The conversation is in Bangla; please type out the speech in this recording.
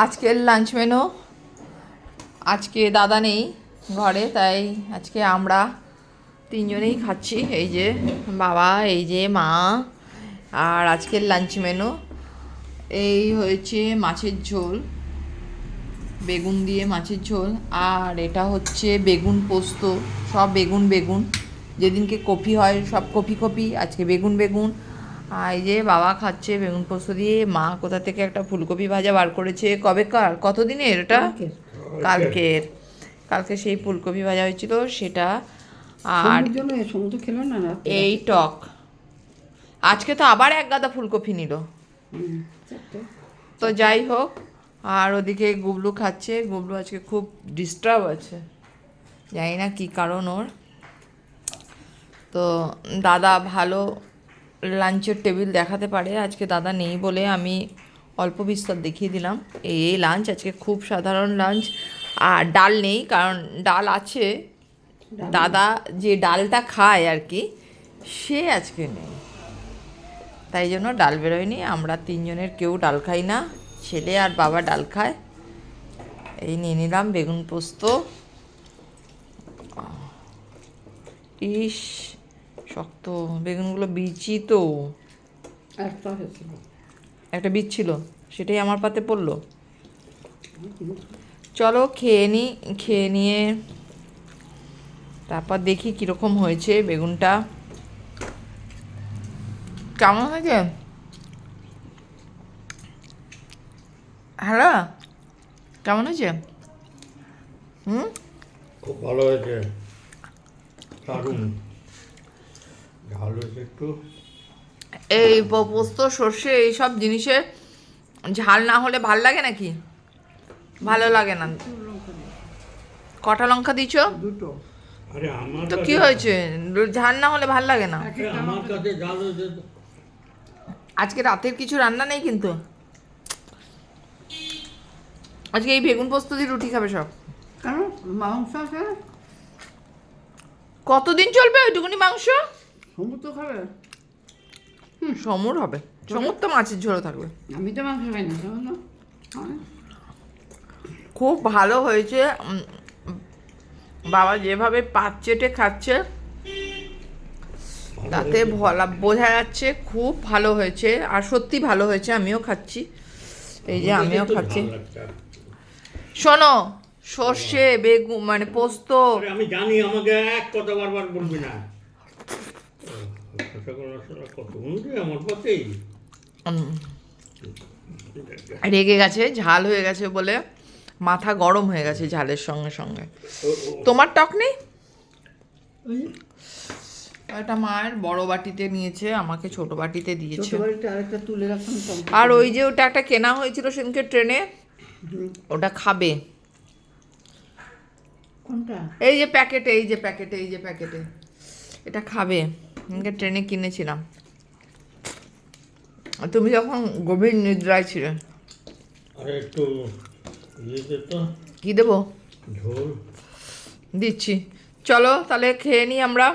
আজকের লাঞ্চ মেনু আজকে দাদা নেই ঘরে, তাই আজকে আমরা তিনজনেই খাচ্ছি। এই যে বাবা, এই যে মা, আর আজকের লাঞ্চ মেনু এই হয়েছে মাছের ঝোল, বেগুন দিয়ে মাছের ঝোল, আর এটা হচ্ছে বেগুন পোস্ত, সব বেগুন বেগুন। যেদিনকে কপি হয় সব কপি কপি, আজকে বেগুন বেগুন আর এই যে বাবা খাচ্ছে বেগুন পোস্ত দিয়ে। মা কোথা থেকে একটা ফুলকপি ভাজা বার করেছে? কবে কার? কতদিনের এটা? কালকের। কালকে সেই ফুলকপি ভাজা হয়েছিল সেটা আর আর সমুদ্র খেলো না এই টক। আজকে তো আবার এক গাদা ফুলকপি নিল। তো যাই হোক আর ওদিকে গুবলু খাচ্ছে। গুবলু আজকে খুব ডিস্টার্ব আছে। জানি না কী কারণ ওর। তো দাদা ভালো লাঞ্চের টেবিল দেখাতে পারে। আজকে দাদা নেই বলে আমি অল্প বিস্তর দেখিয়ে দিলাম। এই লাঞ্চ আজকে খুব সাধারণ লাঞ্চ। আর ডাল নেই কারণ ডাল আছে। দাদা যে ডালটা খায় আর কি সে আজকে নেই। তাই জন্য ডাল বেরোয়নি। আমরা তিনজনের কেউ ডাল খাই না। ছেলে আর বাবা ডাল খায়। এই নিয়ে নিলাম বেগুন পোস্ত। ইস। শক্ত। বেগুনগুলো বিচি তো। একটা একটা বীজ ছিল সেটাই আমার পাতে পড়ল। চলো খেয়ে নিই খেয়ে নিয়ে তারপর দেখি কীরকম হয়েছে বেগুনটা। কেমন হয়েছে? হ্যালো কেমন হয়েছে? হুম? খুব ভালো হয়েছে। দারুণ। এই পোস্ত সর্ষে এইসব জিনিসে ঝাল না হলে ভালো লাগে নাকি? ভালো লাগে না। কটা লঙ্কা দিছ দুটো। আরে আমার তো কি হয়েছে? ঝাল না হলে ভালো লাগে না। আজকে রাতের কিছু রান্না নেই কিন্তু? আজকে এই বেগুন পোস্ত দিয়ে রুটি খাবে সব। মাংস আছে? কতদিন চলবে ওইটুকুনি মাংস? সমুদ্র খাবে? সমুর হবে। সমুর তো মাছের ঝোল থাকবে। আমি তো মাংস খাই না হ্যাঁ। খুব ভালো হয়েছে। বাবা যেভাবে পাত চেটে খাচ্ছে তাতে ভলা বোঝা যাচ্ছে খুব ভালো হয়েছে। আর সত্যি ভালো হয়েছে আমিও খাচ্ছি। এই যে আমিও খাচ্ছি। শোনো সর্ষে বেগুন মানে পোস্ত। আমি জানি আমাকে এক কথা বারবার বলবি না। রেগে গেছে ঝাল হয়ে গেছে বলে মাথা গরম হয়ে গেছে ঝালের সঙ্গে সঙ্গে। তোমার টক নেই? এটা মায়ের বড় বাটিতে নিয়েছে আমাকে ছোট বাটিতে দিয়েছে। তুলে আর ওই যে ওটা একটা কেনা হয়েছিল সেদিনকে ট্রেনে ওটা খাবে। কোনটা? এই যে প্যাকেটে এই যে প্যাকেটে এই যে প্যাকেটে এটা খাবে। ট্রেনে কিনেছিলাম। তুমি যখন গভীর নিদ্রায় ছিলে। আরে একটু কি দেবো? ঝোল। দিচ্ছি। চলো তাহলে খেয়ে নিই আমরা।